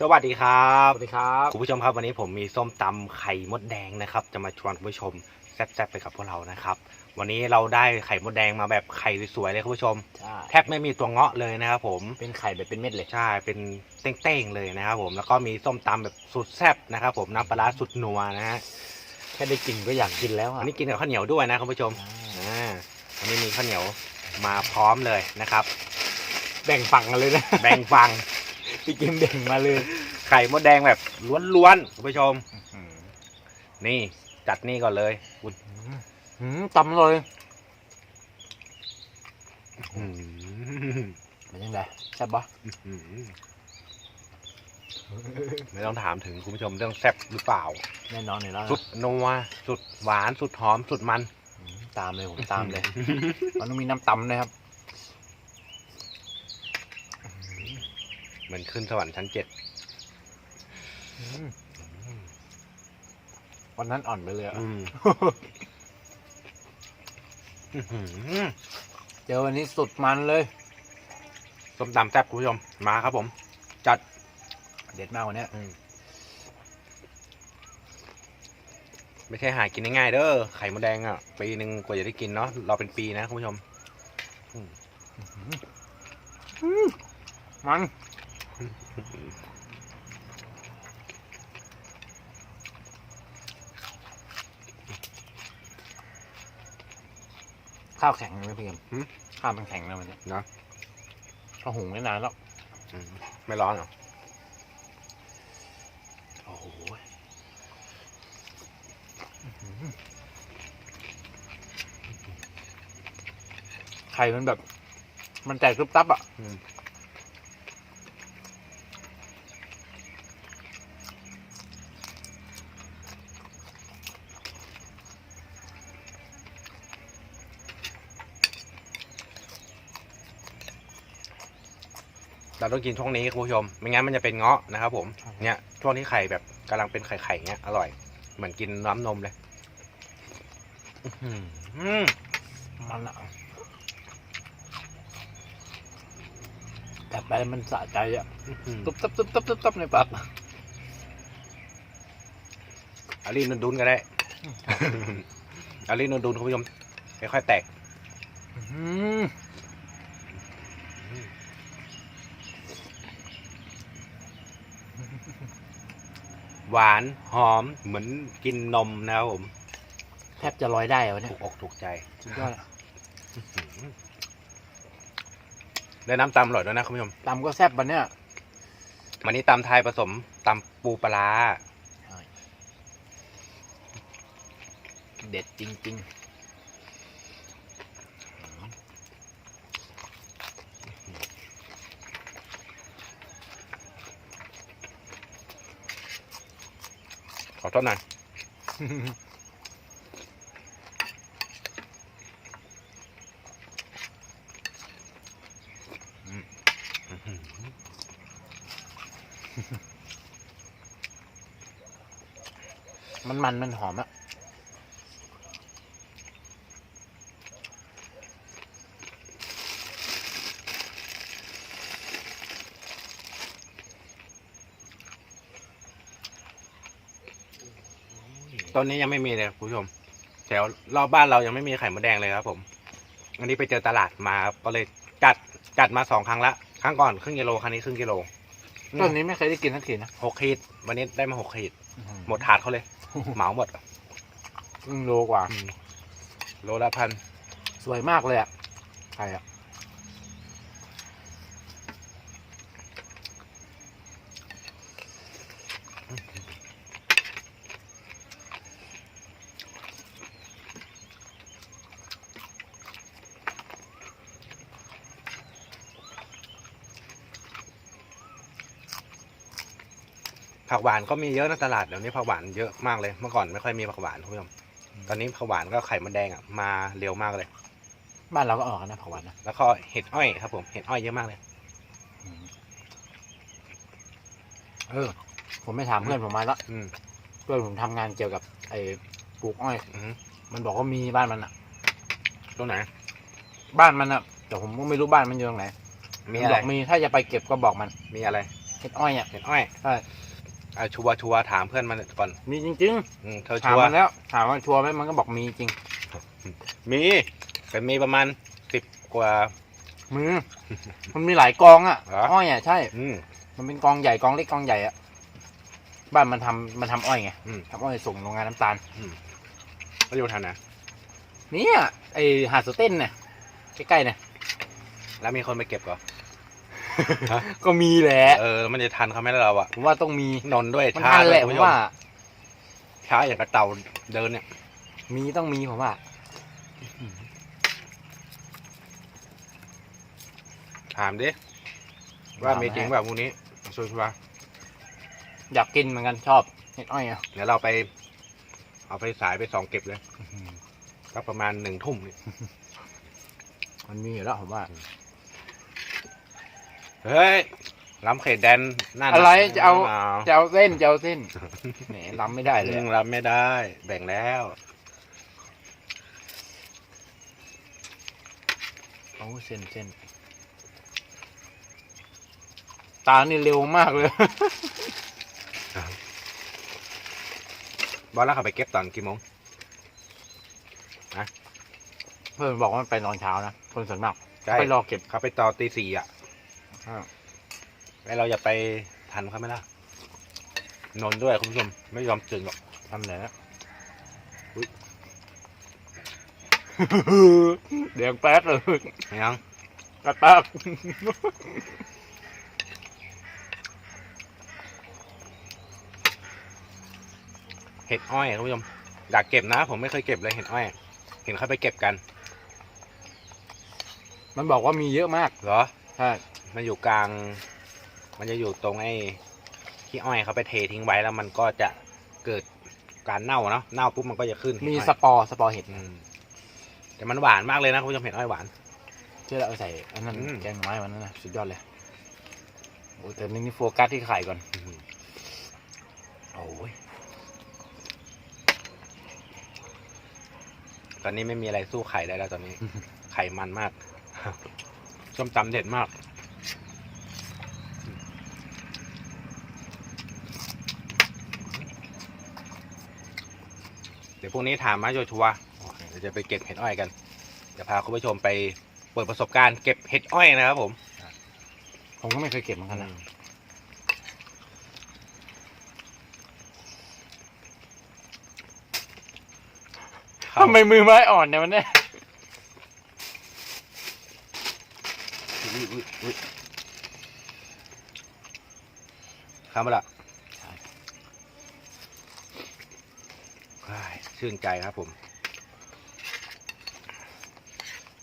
สวัสดีครับสวัสดีครับคุณผู้ชมครับวันนี้ผมมีส้มตำไข่มดแดงนะครับ จะมาชวนคุณผู้ชมแซ่บๆไปกับพวกเรานะครับ วันนี้เราได้ไข่มดแดงมาแบบไข่สวยๆเลยคุณผู้ชมใช่แทบไม่มีตัวเงาะเลยนะครับผมเป็นไข่แบบเป็นเม็ดเลยใช่เป็นเต้งๆเลยนะครับผมแล้วก็มีส้มตำแบบสุดแซ่บนะครับ ผมน้ำปลาร้าสุดนัวนะฮะแค่ได้กลินก็อยากกินแล้วอะอันนี้กินกับข้าวเหนียวด้วยนะคุณผู้ชมอ่าอ่าอันนี้มีข้าวเหนียวมาพร้อมเลยนะครับ แบ่งฝั่งกันเลยนะแบ่งฟัง พี่กิมแบ่งมาเลย ไข่มดแดงแบบล้วนๆคุณผู้ชม นี่จัดนี่ก่อนเลยอุ๊ยหืมตำเลยอืมเป็นยังไงแซ่บปะอืมไม่ต้องถามถึงคุณผู้ชมเรื่องแซ่บหรือเปล่า แน่นอนอยู่แล้วนะสุดนัวสุดหวานสุดหอมสุดมันหืมตามเลยผมตามเลย มันต้องมีน้ำตำนะครับ เหมือนขึ้นสวรรค์ชั้นเจ็ดอืมวันนั้นอ่อนไปเลยอะอืมอื้อหือเจอวันนี้สุดมันเลย ส้มตำแซ่บคุณผู้ชมมาครับผม จัด เด็ดมากวันเนี้ย ไม่ใช่หากินง่ายๆเด้อไข่มดแดงอะ ปีหนึ่งกว่าจะได้กินเนาะรอเป็นปีนะคุณผู้ชม มัน ข้าวแข็งไหมพี่กิมหืม ข้าวมันแข็งนะวันเนี้ยเนอะก็หุงไม่นานแล้ว อืมไม่ร้อนเหรอโอ้โหไข่มันแบบ มันแตกรึบตับอะอืม เราต้องกินช่วงนี้คุณผู้ชม ไม่งั้นมันจะเป็นเงาะนะครับผม เนี่ยช่วงที่ไข่แบบกำลังเป็นไข่ๆเงี้ยอร่อย เหมือนกินน้ำนมเลยอื้อหือมันอะกัดไปมันสะใจอะอื้อหือตุ๊บตับตุ๊บตับตุ๊บตับในปากเอาลีนดุนๆก็ได้เอาลีนดุนๆคุณผู้ชมค่อยๆแตก หือหวานหอมเหมือนกินนมนะครับผมแทบจะลอยได้อะวันถูเนี้ยกอกถูกใจ สุดยอดอะได้น้ำตำอร่อยด้วยนะคุณผู้ชมตำก็แซ่บวันเนี้ย วันนี้ตำไทยผสมตำปูปลาร้า เด็ดจริงข อโทษหน่อยมันมันมันหอมอะ ตอนนี้ยังไม่มีเลยคุณผู้ชม แถวรอบบ้านเรายังไม่มีไข่มดแดงเลยครับ ผม อันนี้ไปเจอตลาดมาครับก็เลยจัดจัดมาสองครั้งละครั้งก่อนครึ่งกิโลครั้งนี้ครึ่งกิโลต้นนี้ไม่เคยได้กินสักทีนะหกขีดวันนี้ได้มาหกขีด หมดถาดเขาเลย เหมาหมดครึ่งโลกว่า อืมโลละพัน สวยมากเลยอะไข่อะ ผักหวานก็มีเยอะในะตลาดเดี๋ยวนี้ผักหวานเยอะมากเลยเมื่อก่อนไม่ค่อยมีผักหวานคุณผู้ชมตอนนี้ผักหวานก็ไข่มดแดงอะมาเร็วมากเลย บ้านเราก็ออกกันนะผักหวานนะแล้วก็เห็ดอ้อยครับผมเห็ดอ้อยเยอะมากเลยเออ ผมไม่ถามเพื่อนผมมาแล้วอืมเพื่อนผมทำงานเกี่ยวกับ ไอ้ปลูกอ้อยอือหือมันบอกว่ามีบ้านมันอะ ตรงไหน บ้านมันอะ แต่ผมก็ไม่รู้บ้านมันอยู่ตรงไหนมีนอะบไรอกมีถ้าจะไปเก็บก็บอกมันมีอะไรเห็ดอ้อยอะเห็ดอ้อยใช่ อะชัวร์ชัวร์ถามเพื่อนมันก่อนมีจริงอืมเธอๆ ถาชัมวร์มันแล้ว ถามว่าชัวร์ไหมมันก็บอกมีจริง มีเป็นมีประมาณสิบกว่า มือ มันมีหลายกองอะเหรอ อ้อยอะใช่ อืม มันเป็นกองใหญ่กองเล็กกองใหญ่อะ บ้านมันทำมันทำอ้อยไงอืม ทำอ้อยส่งโรงงานน้ำตาลก็อยู่ทันนะเนี่ยไอหาดสเต้นเนี่ยใกล้ๆเนี่ยแล้วมีคนไปเก็บเหรอ ก็มีแหละเออแล้วมันจะทันเขาไหมล่ะเราอะผมว่าต้องมีนนท์ด้วยมันช้าทันด้แหวยละคุผณมผู้ชมว่าช้าอย่างกระเต่าเดินเนี่ย มีต้องมีผมว่าถามดิว่ามีจริงแบบพวกนี้ชัวร์ชัวร์อยากกินเหมือนกันชอบเห็ดอ้อยอะเดี๋ยวเราไป เอาไปสายไปสองเก็บเลยก็ประมาณหนึ่งทุ่มนี่มันมีอยู่แล้วผมว่า เฮ้ยล้ำเขตแดนนั่นอะไรจะเอาเอาจะเอาเส้นจะเอาเส้นแหมล้ำไม่ได้เลยอือะมรับไม่ได้ แบ่งแล้วโอ้เส้นเส้นตานี่เร็วมากเลย บอลแล้วเขาไปเก็บตอนกี่โมงเพื่อนบอกว่ามันไปนอนเช้านะคนส่วนมากใช่ไปรอเก็บเขาไปต่อตีสี่อะ อ่าไอเราอย่าไปทันเขาไหมล่ะนนท์ด้วยคุณผู้ชม ไม่ยอมตื่นหรอกทำไหนนะอุ๊ยเดี๋ยวแป๊ดเลยไม่ยังกระตักเห็ดอ้อยคุณผู้ชมอยากเก็บนะ ผมไม่เคยเก็บเลยเห็ดอ้อย เห็นเขาไปเก็บกัน มันบอกว่ามีเยอะมากเหรอ ใช่ มันอยู่กลาง มันจะอยู่ตรงไอ้ที่อ้อยเขาไปเททิ้งไว้แล้วมันก็จะเกิดการเน่าเนาะเน่าปุ๊บมันก็จะขึ้นมีเห็ดอ้อยสปอร์สปอร์เห็ดอืมแต่มันหวานมากเลยนะคุณผู้ชมเห็ดอ้อยหวาน ที่เราเอาใส่อันนั้นอืม แกงหน่อไม้วันนั้นนะสุดยอดเลยโอ้ยแต่นึงนี่โฟกัสที่ไข่ก่อนโอ้ยตอนนี้ไม่มีอะไรสู้ไข่ได้แล้วตอนนี้ ไข่มันมากส้มตำเด็ดมาก ดี๋ยวพรุ่งนี้ถามมาโจชัวร์เดี๋ยวจะไปเก็บเห็ดอ้อยกันจะพาคุณผู้ชมไปเปิดประสบการณ์เก็บเห็ดอ้อยนะครับผมผมก็ไม่เคยเก็บเหมือนกันนะเข้าทำไมมือไม้อ่อนเนี่ยมันเนี่ยอุ๊ยอุ๊ยอุ๊ยเข้ามาละอ้าย ชื่นใจครับผม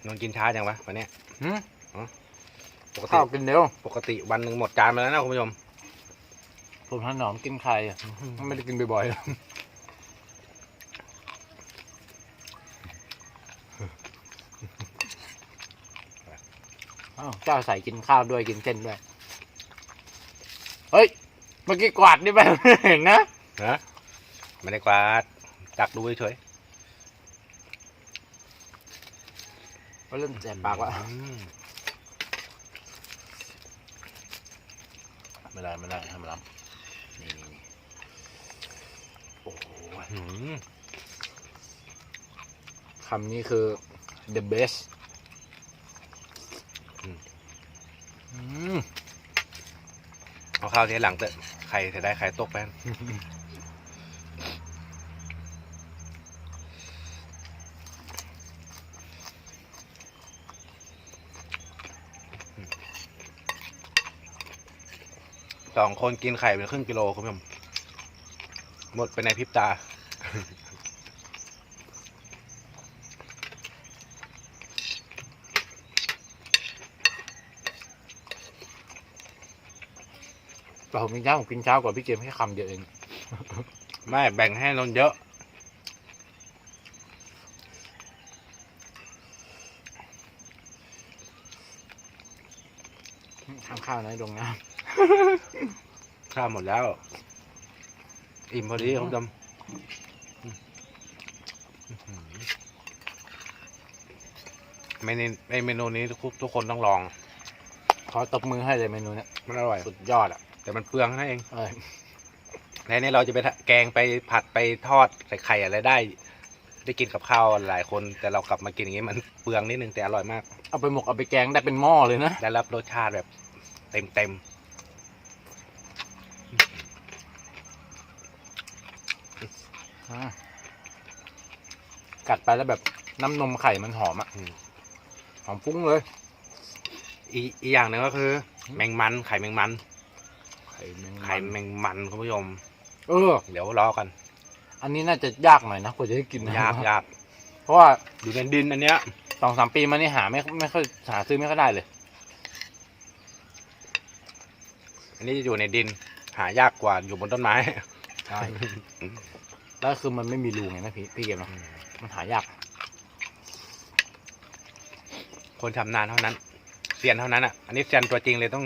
นอนกินช้าจังวะวันเนี้ยหืมปกติข้าวกินเร็วปกติวันหนึ่งหมดจานไปแล้วนะคุณผู้ชมผมถนอมกินไข่อะไม่ได้กินบ่อยๆหรอกอ้าวเจ้าใส่กินข้าวด้วยกินเส้นด้วย เฮ้ย เมื่อกี้กวาดนี่ไปเห็นนะนะไม่ได้กวาด จักดูเฉยก็เริ่มแสบปากแล้วอืมไม่ได้ไม่ได้ทำลำนี่นี่นี่โอ้โหอืมคำนี้คือ the best อืมเอาข้าวทีหลังเถอะใครจะได้ใครตกไป สองคนกินไข่เป็นครึ่งกิโลคุณผู้ชมหมดไปในพริบตาแต่ผมกินเช้าผมกินเช้ากว่าพี่เจมส์แค่คำเดียวเอง ไม่แบ่งให้นนท์เยอะ ข้างข้าวนะดวงน้ ข้าวหมดแล้ว อิ่มพอดีคุณผู้ชมเมนูเมนูนี้ทุกทุกคนต้องลองำขอตบมือให้เลยเมนูเนี้ยมันอร่อยสุดยอดอะ แต่มันเปลืองนั่นเองเออแล้วนี่เราจะไปแกงไปผัดไปทอดใส่ไข่อะไรได้ ได้กินกับข้าวหลายคน แต่เรากลับมากินอย่างนี้มันเปลืองนิดนึงแต่อร่อยมาก เอาไปหมกเอาไปแกงได้เป็นหม้อเลยนะ ได้รับรสชาติแบบเต็มเต็ม อ่า กัดไปแล้วแบบน้ำนมไข่มันหอมอะๆอืมหอมฟุ้งเลย อีกอีกอย่างหนึ่งก็คือ แมงมันไข่แมงมัน ไข่แมงไข่แมงมันคุณผู้ชมเออ เดี๋ยวรอกัน อันนี้น่าจะยากหน่อยนะกว่าจะได้กินนะยากยากเพราะว่าอยู่ในดินอันเนี้ยสองสามปีมานี่หาไม่ไม่ค่อยหาซื้อไม่ค่อยได้เลย อันนี้อยู่ในดินหายากกว่าอยู่บนต้นไม้ใช่ แล้วคือมันไม่มีรูไงนะพี่พี่เกมเนาะมันหายาก คนชำนาญเท่านั้นเซียนเท่านั้นอะ อันนี้เซียนตัวจริงเลยต้อง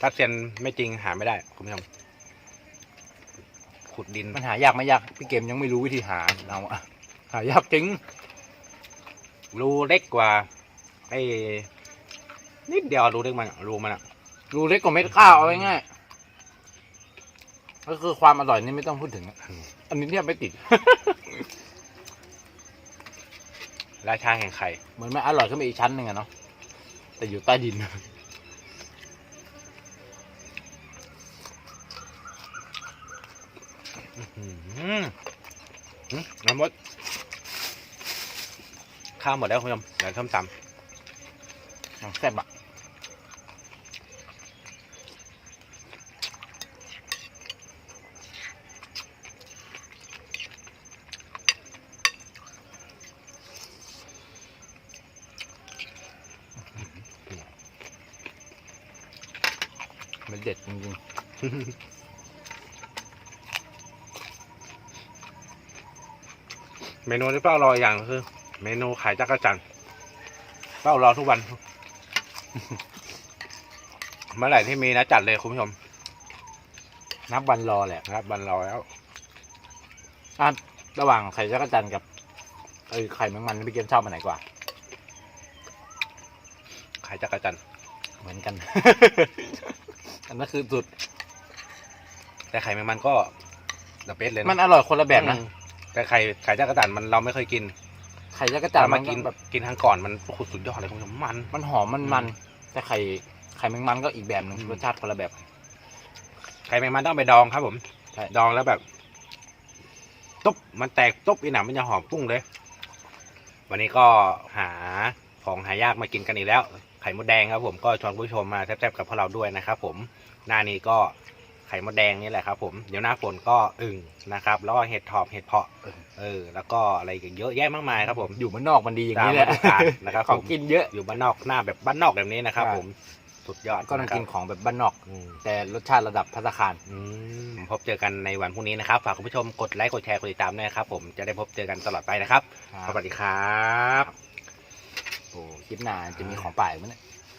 ถ้าเซียนไม่จริงหาไม่ได้คุณผู้ชมขุดดินมันหายากไม่ยากพี่เกมยังไม่รู้วิธีหาเราอะหายากจริงรูเล็กกว่าไอ้นิดเดียวรูเล็กมันอะรูมันอะรูเล็กกว่าเม็ดข้าวเอาง่ายๆก็คือความอร่อยนี่ไม่ต้องพูดถึงอะ อันนี้เทียบไม่ติด ราชาแห่งไข่เหมือนมันอร่อยขึ้นไปอีกชั้นหนึ่งอะเนาะแต่อยู่ใต้ดินอืมอืมน้ำมดข้าวหมดแล้วคุณผู้ชมเดี๋ยวส้มตแซ่บอะ เด็ดจริงเมนูที่เป้ารออย่างคือ เมนูขายจักรจันเป้ารอทุกวัน เมื่อไหร่ที่มีนะจัดเลยคุณผู้ชม นับวันรอแหละนะครับวันรอแล้วอะระหว่างไข่จักรจันกับไอ้ไข่แมงมันพี่เกมชอบอันไหนกว่า ไขายจักรจันเหมือนกัน อันนั้นคือสุด แต่ไข่แมงมันก็เดอะเบสเลยมันอร่อยคนละแบบนะอืมแต่ไข่ไข่จักรจันทร์มันเราไม่เคยกินไข่จักรจันทแต่ร์มามันกิกินนแบบกินครั้งก่อนมันโอ้โหสุดยอดเลยคุณผู้ชมมัน มันหอมมันมันอืมแต่ไข่ไข่แมงมันก็อีกแบบหนึ่งอืม รสชาติคนละแบบ ไข่แมงมันต้องไปดองครับผมใช่ ดองแล้วแบบตุ๊บมันแตกตุ๊บอีหนังมันจะหอมปุ้งเลย วันนี้ก็หาของหายากมากินกันอีกแล้ว ไข่มดแดงครับผมก็ชวนผู้ชมมาแซ่บๆกับพวกเราด้วยนะครับผมหน้านี้ก็ไข่มดแดงนี่แหละครับ ผมเดี๋ยวหน้าฝนก็อึ่งนะครับแล้วก็เห็ดถอบเห็ดเพาะเออ แล้วก็อะไรอีกเยอะแยะมากมายครับผมอยู่มันนอกมันดีอย่างนี้แหละตามฤดูกาลนะครับของผมกินเยอะอยู่บ้านนอกหน้าแบบบ้านนอกแบบนี้นะครับใช่ผมสุดยอดก็ต้องกินนะครับของแบบบ้านนอกอืมแต่รสชาติระดับพัตตาคารอืมพบเจอกันในวันพรุ่งนี้นะครับ ฝากคุณผู้ชมกดไลค์กดแชร์กดติดตามด้วยนะครับ ผมจะได้พบเจอกันตลอดไปนะครับ สวัสดีครับโอ้คลิปหน้าจะมีของป่าอีกมั้ยเนี่ย